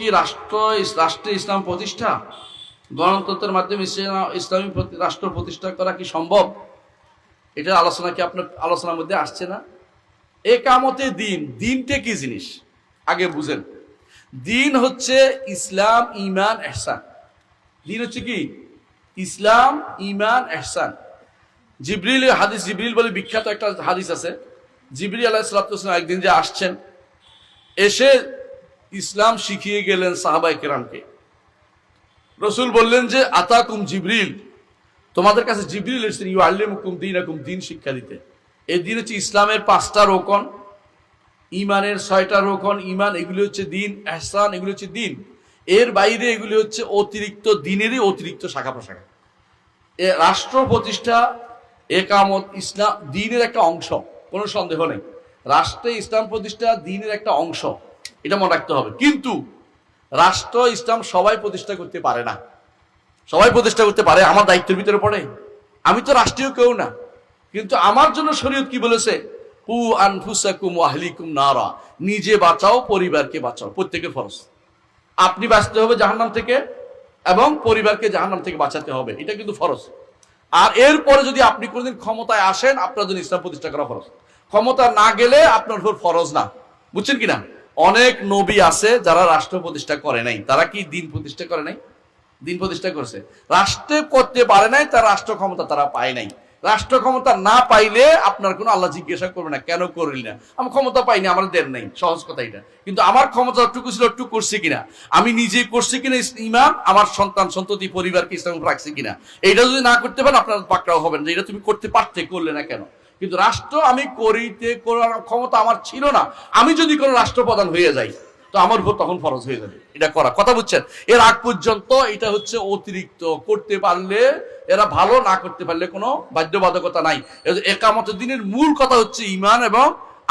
কি রাষ্ট্র রাষ্ট্রে ইসলাম প্রতিষ্ঠা? গণতন্ত্রের মাধ্যমে ইসলাম- রাষ্ট্র প্রতিষ্ঠা করা কি সম্ভব? এটা আলোচনা কি আপনার আলোচনার মধ্যে আসছে না? একামতে দিন। দিনটা কি জিনিস? আগে বুঝেন। দিন হচ্ছে ইসলাম ইমান এহসান। দিন হচ্ছে কি? ইসলাম ইমান এহসান। জিবরিল হাদিস জিবরিল বলে বিখ্যাত একটা হাদিস আছে। জিবরি আলাহ সালাতাম একদিন যে আসছেন, এসে ইসলাম শিখিয়ে গেলেন সাহাবাই কেরামকে। রসুল বললেন যে, আতাকুম জিবরিল, তোমাদের কাছে জিবরিল এসেছেন ইউ আল্লিমুকুম দিন একুম দিন শিক্ষা দিতে। এই দিন হচ্ছে ইসলামের পাঁচটা রোকন ইমানের ছয়টা রোকন ইমান এগুলি হচ্ছে দিন, এহসান এগুলি হচ্ছে দিন। এর বাইরে এগুলি হচ্ছে অতিরিক্ত, দিনেরই অতিরিক্ত শাখা প্রশাখা। এ রাষ্ট্র প্রতিষ্ঠা, একামত, ইসলাম দিনের একটা অংশ, কোনো সন্দেহ নেই। রাষ্ট্রে ইসলাম প্রতিষ্ঠা দিনের একটা অংশ। এটা মনে রাখতে হবে। কিন্তু রাষ্ট্র, ইসলাম সবাই প্রতিষ্ঠা করতে পারে না। সবাই প্রতিষ্ঠা করতে পারে, আমার দায়িত্বের ভিতরে পড়ে। আমি তো রাষ্ট্রীয় কেউ না। কিন্তু আমার জন্য শরীয়ত কি বলেছে? হু আনফুসাকুম আহলিকুম নারা। নিজে বাঁচাও, পরিবারকে বাঁচাও। প্রত্যেকের ফরজ। আপনি বাঁচতে হবে জাহান্নাম থেকে এবং পরিবারকে জাহান্নাম থেকে বাঁচাতে হবে। এটা কিন্তু ফরজ। আর এরপরে যদি আপনি কোনোদিন ক্ষমতায় আসেন, আপনার জন্য ইসলাম প্রতিষ্ঠা করা ফরজ। ক্ষমতা না গেলে আপনার উপর ফরজ না। বুঝছেন কি না অনেক নবী আছে যারা রাষ্ট্র প্রতিষ্ঠা করে নাই। তারা কি দিন প্রতিষ্ঠা করে নাই? দিন প্রতিষ্ঠা করছে। রাষ্ট্রে করতে পারে নাই, তার রাষ্ট্র ক্ষমতা তারা পায় নাই। রাষ্ট্র ক্ষমতা না পাইলে আপনার কোনো আল্লাহ জিজ্ঞাসা করবে না, কেন করলি না? আমি ক্ষমতা পাইনি, আমার দেন নাই। সহজ কথা এটা। কিন্তু আমার ক্ষমতা টুকু ছিল একটু করছি কিনা? আমি নিজে করছি কিনা ইমাম আমার সন্তান, সন্ততি, পরিবারকে ইসলাম রাখছি কিনা? এটা যদি না করতে পারেন, আপনার পাকড়াও হবেন যে এটা তুমি করতে পারতে, করলে না কেন? কিন্তু রাষ্ট্র আমি করিতে করার ক্ষমতা আমার ছিল না। আমি যদি কোনো রাষ্ট্রপ্রধান হয়ে যাই, তো আমার উপর তখন ফরজ হয়ে যাবে। এটা করা। কথা বুঝছেন? এর আগ পর্যন্ত এটা হচ্ছে অতিরিক্ত। করতে পারলে, এরা ভালো, না করতে পারলে কোনো বাধ্যবাধকতা নাই। একামত দিনের মূল কথা হচ্ছে ইমান এবং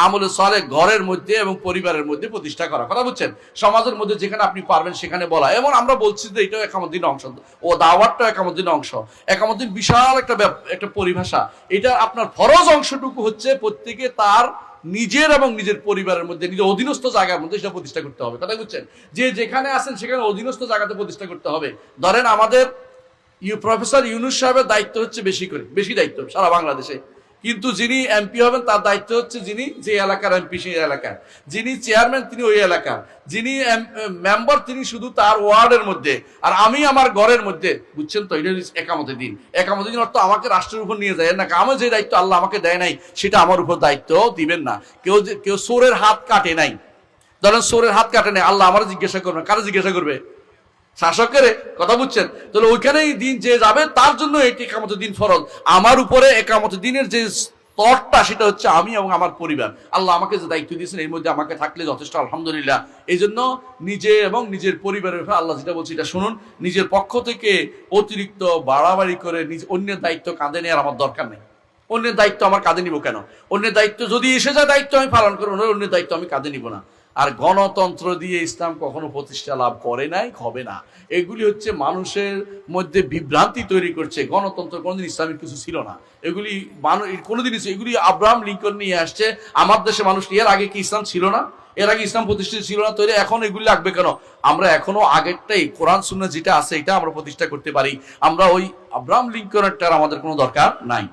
আমলে সলে ঘরের মধ্যে এবং পরিবারের মধ্যে প্রতিষ্ঠা করা। কথা বুঝছেন? সমাজের মধ্যে যেখানে আপনি পারবেন, সেখানে বলা। এবং আমরা বলছি যে এটাও একামত দিন অংশ। ও দাওয়াতটাও একামত দিন অংশ। একামত দিন বিশাল একটা একটা পরিভাষা। এটা আপনার ফরজ অংশটুকু হচ্ছে প্রত্যেকে তার নিজের এবং নিজের পরিবারের মধ্যে, নিজের অধীনস্থ জায়গার মধ্যে সেটা প্রতিষ্ঠা করতে হবে। কথা বুঝছেন? যে যেখানে আছেন, সেখানে অধীনস্থ জায়গাতে প্রতিষ্ঠা করতে হবে। ধরেন আমাদের ইউ, প্রফেসর ইউনুস সাহেবের দায়িত্ব হচ্ছে বেশি করে, বেশি দায়িত্ব সারা বাংলাদেশে। কিন্তু যিনি এমপি হবেন, তার দায়িত্ব হচ্ছে যিনি যে এলাকার এমপি, সেই এলাকার। যিনি চেয়ারম্যান, তিনি ওই এলাকার। যিনি মেম্বার, তিনি শুধু তার ওয়ার্ডের মধ্যে। আর আমি আমার ঘরের মধ্যে, বুঝছেন তো, এটা একামতের দিন। একামতের দিন অর্থ আমাকে রাষ্ট্রের উপর নিয়ে যায়। না আমার যে দায়িত্ব আল্লাহ আমাকে দেয় নাই, সেটা আমার উপর দায়িত্ব দিবেন না। কেউ কেউ সোরের হাত কাটে নাই। ধরেন সোরের হাত কাটে নাই, আল্লাহ আমার জিজ্ঞাসা করবে কারা জিজ্ঞাসা করবে? শাসকের কথা বুঝছেন? তাহলে ওইখানেই দিন যে যাবে, তার জন্য এটি একামত দিন ফরজ। আমার উপরে একামত দিনের যে স্তরটা, সেটা হচ্ছে আমি এবং আমার পরিবার। আল্লাহ আমাকে যে দায়িত্ব দিয়েছেন, এর মধ্যে আমাকে থাকলে যথেষ্ট, আলহামদুলিল্লাহ। এই জন্য নিজে এবং নিজের পরিবারের ব্যাপারে আল্লাহ যেটা বলছি, এটা শুনুন। নিজের পক্ষ থেকে অতিরিক্ত বাড়াবাড়ি করে নিজ অন্যের দায়িত্ব কাঁধে নেওয়ার আমার দরকার নেই। অন্যের দায়িত্ব আমার কাঁধে নিব কেন? অন্যের দায়িত্ব যদি এসে যায়, দায়িত্ব আমি পালন করব, অন্যের দায়িত্ব আমি কাঁধে নিব না। আর গণতন্ত্র দিয়ে ইসলাম কখনো প্রতিষ্ঠা লাভ করে নাই, হবে না। এগুলি হচ্ছে মানুষের মধ্যে বিভ্রান্তি তৈরি করছে। গণতন্ত্র কোনোদিন ইসলামিক কিছু ছিল না। এগুলি মানুষ কোনোদিন এগুলি আব্রাহাম লিঙ্কন নিয়ে আসছে। আমার দেশে মানুষ এর আগে কি ইসলাম ছিল না? এর আগে ইসলাম প্রতিষ্ঠিত ছিল না, তৈরি এখন এগুলি লাগবে কেন? আমরা এখনও আগেরটাই কোরআন শূন্য যেটা আছে, এটা আমরা প্রতিষ্ঠা করতে পারি। আমরা ওই আব্রাহাম লিঙ্কনেরটার আমাদের কোনো দরকার নাই।